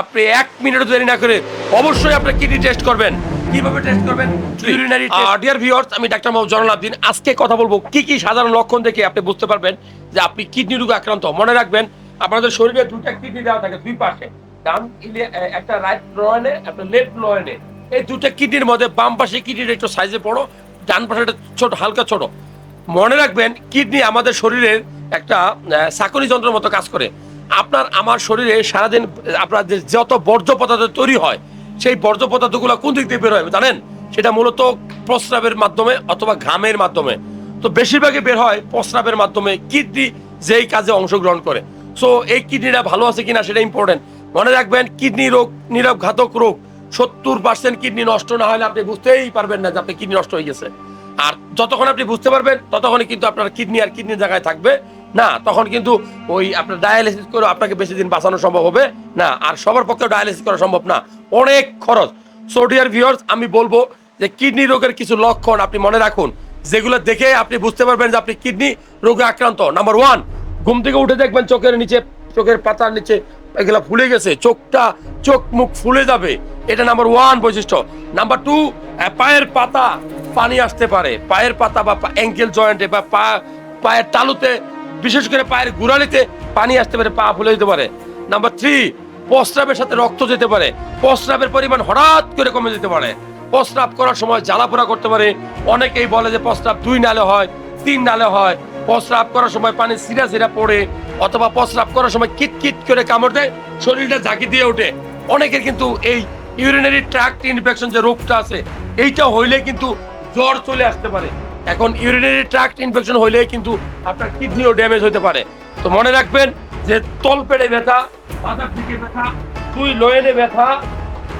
আপনি এক মিনিটও দেরি না করে অবশ্যই আপনার কিডনি টেস্ট করবেন। কীভাবে টেস্ট করবেন? ইউরিনারি ডিয়ার ভিউয়ার্স আমি ডাক্তার মোহাম্মদ জরুল আব্দিন। আজকে কথা বলব কি কি সাধারণ লক্ষণ দেখে আপনি বুঝতে পারবেন যে আপনি কিডনি রোগে আক্রান্ত। মনে রাখবেন আপনাদের শরীরে দুইটা কিডনি দেওয়া থাকে দুই পাশে ডান একটা রাইট লোয়ানে একটা লেফট লোয়ানে এই দুটো কিডনির মধ্যে বাম পাশে কিডনির একটু সাইজে বড় ডান পাশে একটা ছোট হালকা ছোট। মনে রাখবেন কিডনি আমাদের শরীরের একটা চাকরি যন্ত্রের মতো কাজ করে। আপনার, আমার শরীরে সারাদিন, আপনার যত বর্জ্য পদার্থ তৈরি হয়, সেই বর্জ্য পদার্থগুলো কোন দিক দিয়ে বের হয় জানেন? সেটা মূলত প্রস্রাবের মাধ্যমে অথবা ঘামের মাধ্যমে। তো বেশিরভাগই বের হয় প্রস্রাবের মাধ্যমে, কিডনি যেই কাজে অংশগ্রহণ করে। সো এই কিডনিটা ভালো আছে কিনা সেটা ইম্পর্টেন্ট মনে রাখবেন, কিডনি রোগ নীরব ঘাতক রোগ, সত্তর পার্সেন্ট কিডনি নষ্ট না হলে আপনি বুঝতেই পারবেন না যে আপনি কিডনি নষ্ট হয়ে গেছে। আর যতক্ষণ আপনি বুঝতে পারবেন, ততক্ষণই কিন্তু আপনার কিডনি আর কিডনির জায়গায় থাকবে। না, তখন কিন্তু ওই আপনার ডায়ালিসিস করে আপনাকে বেশি দিন বাঁচানো সম্ভব হবে। না, আর সবার পক্ষে ডায়ালিসিস করা সম্ভব না। অনেক খরচ। সো ডিয়ার ভিউয়ার্স আমি বলব যে কিডনি রোগের কিছু লক্ষণ আপনি মনে রাখুন। যেগুলো দেখে আপনি বুঝতে পারবেন যে আপনি কিডনি রোগে আক্রান্ত। নাম্বার ওয়ান ঘুম থেকে উঠে দেখবেন চোখের নিচে, চোখের পাতার নিচে এগুলা ফুলে গেছে। চোখটা, চোখ মুখ ফুলে যাবে। এটা নাম্বার ওয়ান বৈশিষ্ট্য। নাম্বার টু পায়ের পাতা। পানি আসতে পারে। পায়ের পাতা বা অ্যাঙ্কেল জয়েন্টে বা পা পায়ের তালুতে, বিশেষ করে পায়ের গুড়ালিতে পানি আসতে পারে, পা ফুলে যেতে পারে। নাম্বার থ্রি প্রস্রাবের সাথে রক্ত যেতে পারে। প্রস্রাবের পরিমাণ হঠাৎ করে কমে যেতে পারে। প্রস্রাব করার সময় জ্বালাপোড়া করতে পারে। অনেকেই বলে যে প্রস্রাব দুই নালে হয়, তিন নালে হয়। প্রস্রাব করার সময় পানি সিরা সিরা পড়ে, অথবা প্রস্রাব করার সময় কিট কিট করে কামড় দেয়, শরীরটা ঝাঁকি দিয়ে ওঠে। অনেকের কিন্তু এই ইউরিনারি ট্র্যাক্ট ইনফেকশন যে রোগটা আছে, এইটা হইলে কিন্তু জ্বর চলে আসতে পারে। এখন ইউরিনারি ট্র্যাক্ট ইনফেকশন হইলে কিন্তু আপনার কিডনিও ড্যামেজ হতে পারে। তো মনে রাখবেন যে তলপেড়ে ব্যথা, মাথার দিকে ব্যথা, দুই লোয়েনে ব্যথা,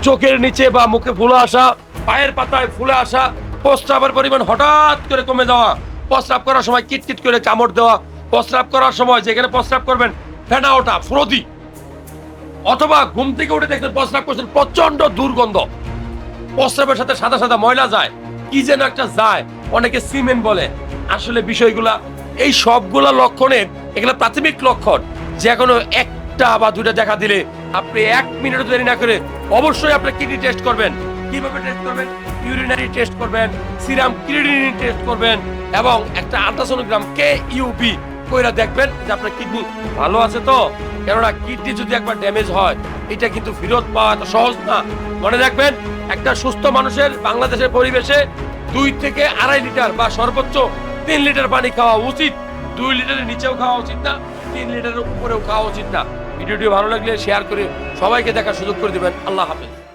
চোখের নিচে বা মুখে ফুলে আসা, পায়ের পাতায় ফুলে আসা, প্রস্রাবের পরিমাণ হঠাৎ করে কমে যাওয়া, প্রস্রাব করার সময় কিটকিট করে কামড় দেওয়া, প্রস্রাব করার সময় যেখানে প্রস্রাব করবেন, ফেনা ওঠা, ফ্রোদি। অথবা ঘুম থেকে উঠে দেখবেন প্রস্রাব করছেন প্রচণ্ড দুর্গন্ধ। প্রস্রাবের সাথে সাদা সাদা ময়লা যায়। কি যেন একটা যায়, অনেকে সিমেন্ট বলে। আসলে বিষয়গুলা, এই সবগুলা লক্ষণের, এগুলো প্রাথমিক লক্ষণ। যে কোনো একটা বা দুটা দেখা দিলে আপনি এক মিনিট দেরি না করে অবশ্যই আপনার কিডনি টেস্ট করবেন। কীভাবে টেস্ট করবেন? ইউরিনারি টেস্ট করবেন, সিরাম ক্রিডিনি টেস্ট করবেন, এবং একটা আলট্রাসোনোগ্রাম কে ইউবি কইরা দেখবেন যে আপনার কিডনি ভালো আছে তো। কেননা কিডনি যদি একবার ড্যামেজ হয়, এটা কিন্তু ফেরত পাওয়া সহজ না। মনে রাখবেন, একটা সুস্থ মানুষের বাংলাদেশের পরিবেশে দুই থেকে আড়াই লিটার বা সর্বোচ্চ তিন লিটার পানি খাওয়া উচিত। দুই লিটারের নিচেও খাওয়া উচিত না, তিন লিটারের উপরেও খাওয়া উচিত না। ভিডিওটি ভালো লাগলে শেয়ার করে সবাইকে দেখার সুযোগ করে দেবেন। আল্লাহ হাফেজ।